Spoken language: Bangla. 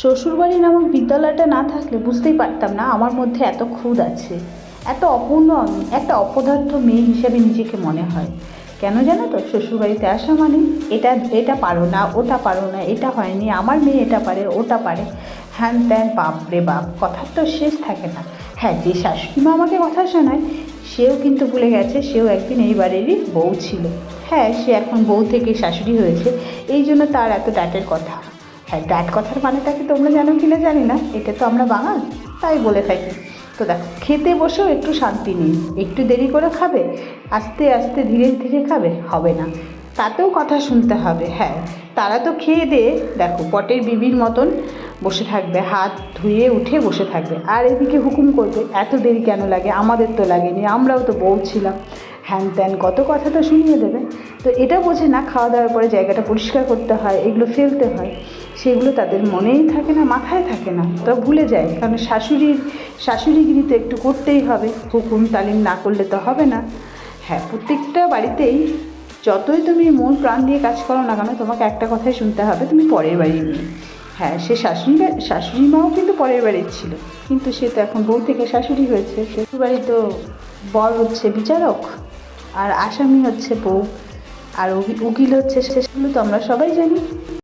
শ্বশুরবাড়ি নামক বিদ্যালয়টা না থাকলে বুঝতেই পারতাম না আমার মধ্যে এত খুঁত আছে। এত অপূর্ণ আমি, একটা অপদার্থ মেয়ে হিসেবে নিজেকে মনে হয়। কেন জানো তো? শ্বশুরবাড়িতে আসা মানে এটা এটা পারো না, ওটা পারো না, এটা হয়নি, আমার মেয়ে এটা পারে, ওটা পারে। হ্যান ত্যান, বাপ রে বাপ, কথার তো শেষ থাকে না। হ্যাঁ যে শাশুড়ি মা আমাকে কথা শোনায়, সেও কিন্তু ভুলে গেছে, সেও একদিন এই বাড়িরই বউ ছিল। হ্যাঁ সে এখন বউ থেকে শাশুড়ি হয়েছে, এই জন্য তার এত ডাটের কথা। হ্যাঁ ডাট কথার মানেটা কি তোমরা জানো কি না জানি না, এটা তো আমরা বাঙাল, তাই বলে থাকি। তো দেখো, খেতে বসেও একটু শান্তি নেই, একটু দেরি করে খাবে, আস্তে আস্তে ধীরে ধীরে খাবে, হবে না। তাতেও কথা শুনতে হবে হ্যাঁ। তারা তো খেয়ে দিয়ে, দেখো, পটের বিবির মতন বসে থাকবে, হাত ধুয়ে উঠে বসে থাকবে। আর এদিকে হুকুম করবে, এত দেরি কেন লাগে? আমাদের তো লাগেনি, আমরাও তো বউ ছিলাম। হ্যান ত্যান কত কথা তো শুনিয়ে দেবে। তো এটা বোঝে না, খাওয়া দাওয়ার পরে জায়গাটা পরিষ্কার করতে হয়, এগুলো ফেলতে হয়। সেগুলো তাদের মনেই থাকে না, মাথায় থাকে না। তো ভুলে যায়, কারণ শাশুড়ির শাশুড়িগিরি তো একটু করতেই হবে, হুকুম তালিম না করলে তো হবে না। হ্যাঁ প্রত্যেকটা বাড়িতেই যতই তুমি মন প্রাণ দিয়ে কাজ করো না কেন, তোমাকে একটা কথাই শুনতে হবে, তুমি পরের বাড়ির মেয়ে। হ্যাঁ সে শাশুড়ি শাশুড়ি মাও কিন্তু পরের বাড়ির ছিল, কিন্তু সে তো এখন বউ থেকে শাশুড়ি হয়েছে শ্বশুর বাড়ি তো বর হচ্ছে বিচারক। আর আসামি হচ্ছে বউ আর উকিল হচ্ছে সেগুলো তো আমরা সবাই জানি।